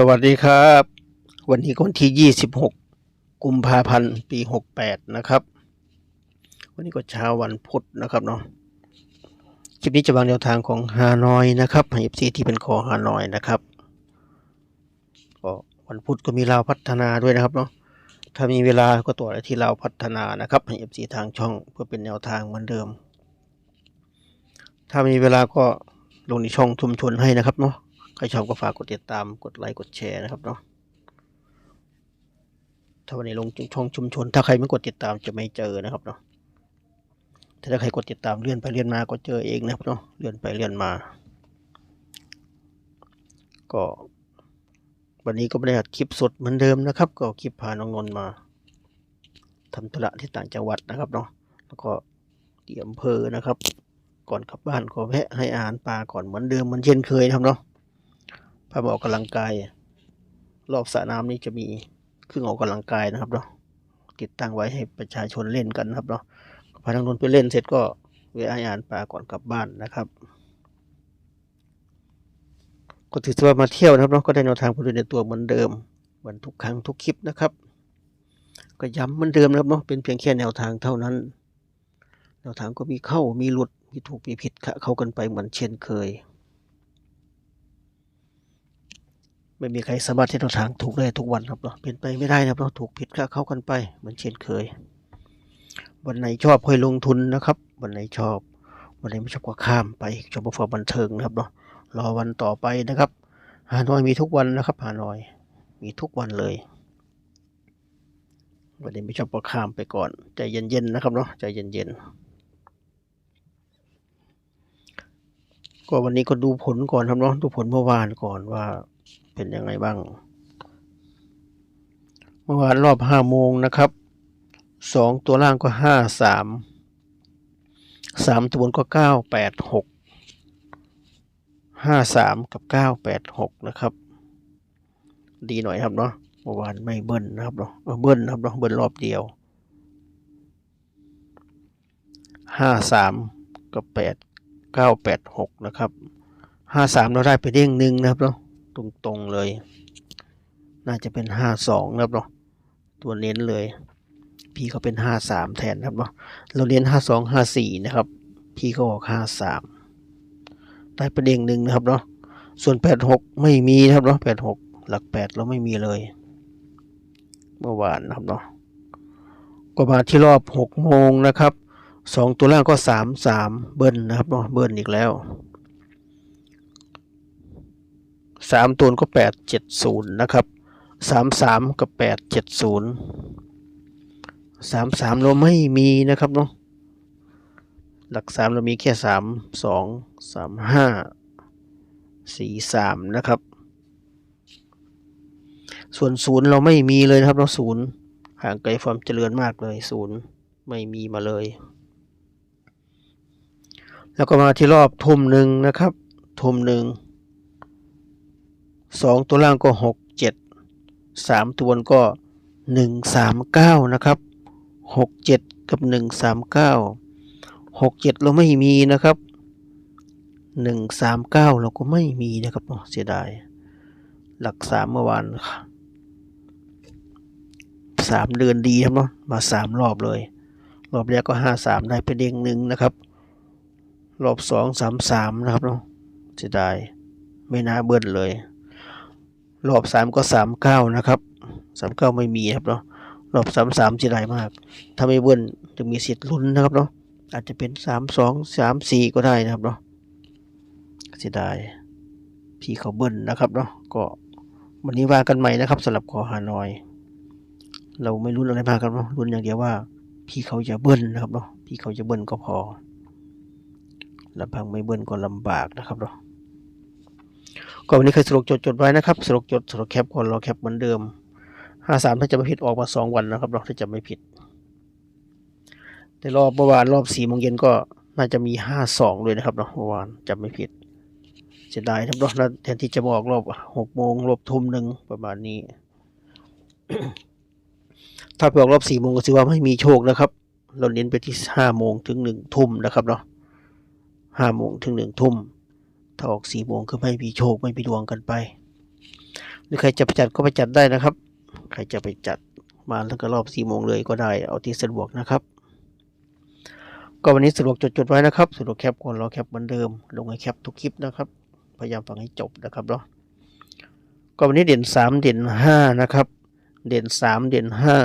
สวัสดีครับ วันนี้ก็วันที่ 26 กุมภาพันธ์ ปี 68 นะครับ วันนี้ก็เช้าวันพุธนะครับเนาะ คลิปนี้จะวางแนวทางของฮานอยนะครับให้ FC ที่เป็นคอฮานอยนะครับ ก็วันพุธก็มีลาวพัฒนาด้วยนะครับเนาะ ถ้ามีเวลาก็ตัวอะไรที่ลาวพัฒนานะครับให้ FC ทางช่องเพื่อเป็นแนวทางเหมือนเดิม ถ้ามีเวลาก็ลงในช่องชุมชนให้นะครับเนาะ ใครชอบก็ฝากกดติดตามกดไลค์กดแชร์นะครับเนาะถ้าวันนี้ลงช่องชุมชน ถ้าใครไม่กดติดตามจะไม่เจอนะครับเนาะถ้าใครกดติดตามเลื่อนไปเลื่อนมาก็เจอเองนะครับเนาะเลื่อนไปเลื่อนมา ก็วันนี้ก็ไม่ได้อัดคลิปสดเหมือนเดิมนะครับ ก็คลิปพาน้องนนมาทำธุระที่ต่างจังหวัดนะครับเนาะแล้วก็ที่อำเภอนะครับ ก่อนกลับบ้านก็แวะให้อาหารปลาก่อนเหมือนเดิมเหมันเช่นเคยนะครับเนาะามาออกกำลังกาย รอบสระน้ำนี้จะมีเครื่องออกกำลังกายนะครับเนาะติดตั้งไว้ให้ประชาชนเล่นกันนะครับเนาะพาทางนู้นไปเล่นเสร็จก็เวะให้อาหารปลาก่อนกลับบ้านนะครับ ก็ถือว่ามาเที่ยวนะครับเนาะก็ได้แนวทางผู้ดูในตัวเหมือนเดิม เหมือนทุกครั้งทุกคลิปนะครับ ก็ย้ำเหมือนเดิมนะครับเนาะเป็นเพียงแค่แนวทางเท่านั้น แนวทางก็มีเข้ามีหลุดมีถูกมีผิดเข้ากันไปเหมือนเช่นเคย ไม่มีใครสามารถที่จะทางถูกได้ทุกวันครับเนาะเป็นไปไม่ได้นะครับเนาะถูกผิดค่าเข้ากันไปเหมือนเช่นเคย วันไหนชอบค่อยลงทุนนะครับ วันไหนชอบ วันไหนไม่ชอบก็ข้ามไปชมฟอร์บันเทิงนะครับเนาะรอวันต่อไปนะครับฮานอยมีทุกวันนะครับฮานอย มีทุกวันเลย วันนี้ไม่ชอบก็ข้ามไปก่อนใจเย็นๆนะครับเนาะใจเย็นๆก็วันนี้ก็ดูผลก่อนครับเนาะดูผลเมื่อวานก่อนว่า เป็นยังไงบ้าง เมื่อวานรอบห้าโมงนะครับสองตัวล่างก็ห้าสามสามตัวบนก็เก้าแปดหกห้าสามกับเก้าแปดหกนะครับ ดีหน่อยครับเนาะเมื่อวานไม่เบิ้ลนะครับเนาะเบิ้ลนะครับเนาะเบิ้ลรอบเดียวห้าสามกับแปดเก้าแปดหกนะครับห้าสามเราได้ไปเด้งหนึ่งนะครับเนาะ ตรงๆเลย น่าจะเป็นห้าสองนะครับเนาะตัวเน้นเลย พี่เขาเป็นห้าสามแทนครับเนาะเราเรียนห้าสองห้าสี่นะครับ พี่เขาออกห้าสามได้ประเด็นหนึ่งนะครับเนาะส่วนแปดหกไม่มีนะครับเนาะแปดหลักแปดเราไม่มีเลย เมื่อวานนะครับเนาะก็มาที่รอบหกโมงนะครับสองตัวล่างก็สามสามเบิ้ลนะครับเนาะเบิ้ลอีกแล้ว สามตัวก็แปดเจ็ดศูนย์นะครับสามสามกับแปดเจ็ดศูนย์สามสามเราไม่มีนะครับเนาะหลักสามเรามีแค่สามสองสามห้าสี่สามนะครับ ส่วนศูนย์เราไม่มีเลยนะครับเราศูนย์ห่างไกลความเจริญมากเลยศูนย์ไม่มีมาเลย แล้วก็มาที่รอบทุ่มหนึ่งนะครับ ทุ่มหนึ่ง สองตัวล่างก็หกเจ็ดสามตัวบนก็หนึ่งสามเก้านะครับหกเจ็ดกับหนึ่งสามเก้าหกเจ็ดเราไม่มีนะครับหนึ่งสามเก้าเราก็ไม่มีนะครับเนาะเสียดาย หลักสามเมื่อวานสามเดือนดีครับเนาะมาสามรอบเลย รอบแรกก็ห้าสามได้ไปเด้งหนึ่งนะครับ รอบสองสามสามนะครับเนาะเสียดายไม่น่าเบิ้ลเลย รอบสามก็สามเก้านะครับสามเก้าไม่มีครับเนาะรอบสามสามเสียดายมากถ้าไม่เบิ้ลจะมีสิทธิ์ลุ้นนะครับเนาะอาจจะเป็นสามสองสามสี่ก็ได้นะครับเนาะเสียดายพี่เขาเบิ้ลนะครับเนาะก็วันนี้ว่ากันใหม่นะครับสำหรับคอฮานอย เราไม่ลุ้นอะไรมากครับเนาะลุ้นอย่างเดียวว่า พี่เขาจะเบิ้ลนะครับเนาะพี่เขาจะเบิ้ลก็พอลำพังไม่เบิ้ลก็ลำบากนะครับเนาะ ก็วันนี้เคยสรุปจดจดไว้นะครับสรุปจดสรุปแคปก่อนรอแคปเหมือนเดิมห้าสามถ้าจะไม่ผิดออกมาสองวันนะครับเราถ้าจะไม่ผิด แต่รอบเมื่อวานรอบสี่โมงเย็นก็น่าจะมีห้าสองเลยนะครับเนาะเมื่อวานจำไม่ผิดเสียดายครับเนาะแทนที่จะมาออกรอบหกโมงรอบทุ่มหนึ่งประมาณนี้ ถ้าไปออกรอบสี่โมงก็ถือว่าไม่มีโชคนะครับ เราเน้นไปที่ห้าโมงถึงหนึ่งทุ่มนะครับเนาะห้าโมงถึงหนึ่งทุ่ม ถ้าออกสี่โมงคือไม่มีโชคไม่มีดวงกันไป หรือใครจะไปจัดก็ไปจัดได้นะครับ ใครจะไปจัดมาแล้วก็รอบสี่โมงเลยก็ได้เอาที่สะดวกนะครับ ก็วันนี้สะดวกจดๆไว้นะครับสะดวกแคปก่อนรอแคปเหมือนเดิม ลงให้แคปทุกคลิปนะครับ พยายามฟังให้จบนะครับเนาะก็วันนี้เด่นสามเด่นห้านะครับ เด่นสามเด่นห้า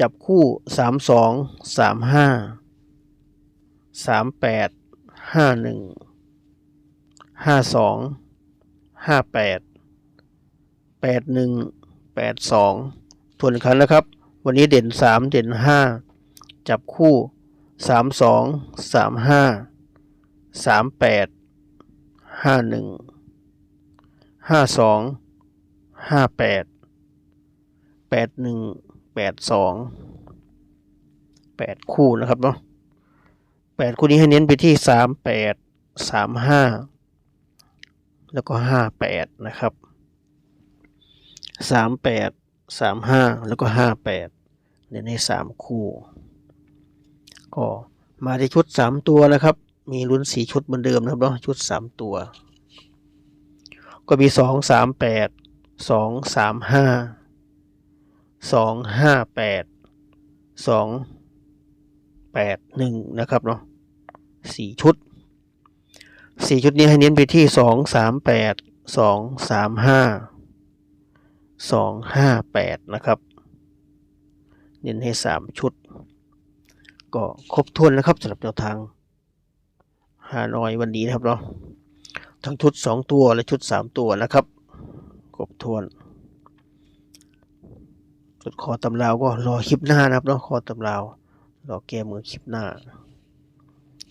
จับคู่สามสองสามห้าสามแปดห้าหนึ่ง ห้าสองห้าแปดแปดหนึ่งแปดสองทวนครั้งนะครับ วันนี้เด่นสามเด่นห้าจับคู่สามสองสามห้าสามแปดห้าหนึ่งห้าสองห้าแปดแปดหนึ่งแปดสองแปดคู่นะครับเนาะแปดคู่นี้ให้เน้นไปที่สามแปดสามห้า แล้วก็ห้าแปดนะครับสามแปดสามห้าแล้วก็ห้าแปดเน้นให้สามคู่ ก็มาที่ชุดสามตัวนะครับ มีลุ้นสีชุดเหมือนเดิมนะครับเนาะชุดสามตัว ก็มีสองสามแปดสองสามห้าสองห้าแปดสองแปดหนึ่งนะครับเนาะสี่ชุด สี่ชุดนี้ให้เน้นไปที่สองสามแปดสองสามห้าสองห้าแปดนะครับ เน้นให้สามชุด ก็ครบถ้วนนะครับสำหรับแนวทางฮานอยวันนี้นะครับเนาะทั้งชุดสองตัวและชุดสามตัวนะครับ ครบถ้วนจุดคอตำราวก็รอคลิปหน้านะครับเนาะคอตำราวรอแก้มือคลิปหน้า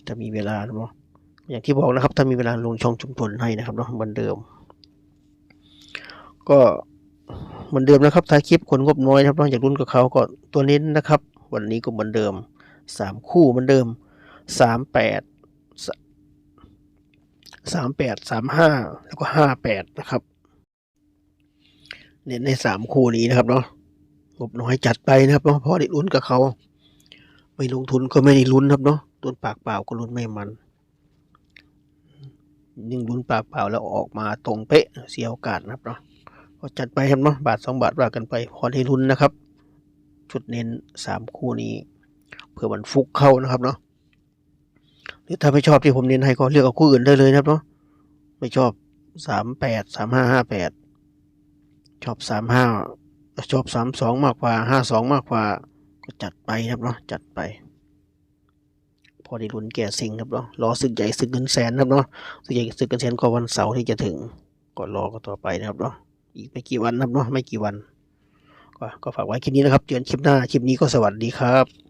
ถ้ามีเวลาเนาะ อย่างที่บอกนะครับ ถ้ามีเวลาลงช่องชุมชนให้นะครับเนาะเหมือนเดิม ก็เหมือนเดิมนะครับท้ายคลิปคนงบน้อยนะครับนอกจากรุ่นกับเขาก็ตัวนี้นะครับ วันนี้ก็เหมือนเดิมสามคู่เหมือนเดิมสามแปดสามแปดสามห้าแล้วก็ห้าแปดนะครับเน้นในสามคู่นี้นะครับเนาะงบน้อยจัดไปนะครับเนาะเพราะได้ลุ้นกับเขา ไม่ลงทุนก็ไม่ได้ลุ้นครับเนาะต้นปากเปล่าก็ลุ้นไม่มัน ยิ่งลุ้นปากเปล่าแล้วออกมาตรงเป๊ะเสียโอกาสนะครับเนาะก็จัดไปครับเนาะบาทสองบาทว่ากันไปพอได้ลุ้นนะครับชุดเน้นสามคู่นี้เพื่อมันฟุกเข้านะครับเนาะหรือถ้าไม่ชอบที่ผมเน้นให้ก็เลือกเอาคู่อื่นได้เลยนะครับเนาะไม่ชอบสามแปดสามห้าห้าแปดชอบสามห้าชอบสามสองมากกว่าห้าสองมากกว่าก็จัดไปครับเนาะจัดไป พอได้ลุ้นแก่สิงครับเนาะรอศึกใหญ่ศึกเงินแสนครับเนาะศึกใหญ่ศึกเงินแสนก็วันเสาร์ที่จะถึงก็รอก็ต่อไปนะครับเนาะอีกไม่กี่วันนะครับเนาะไม่กี่วัน ก็ก็ฝากไว้คลิปนี้นะครับเจอกันคลิปหน้าคลิปนี้ก็สวัสดีครับ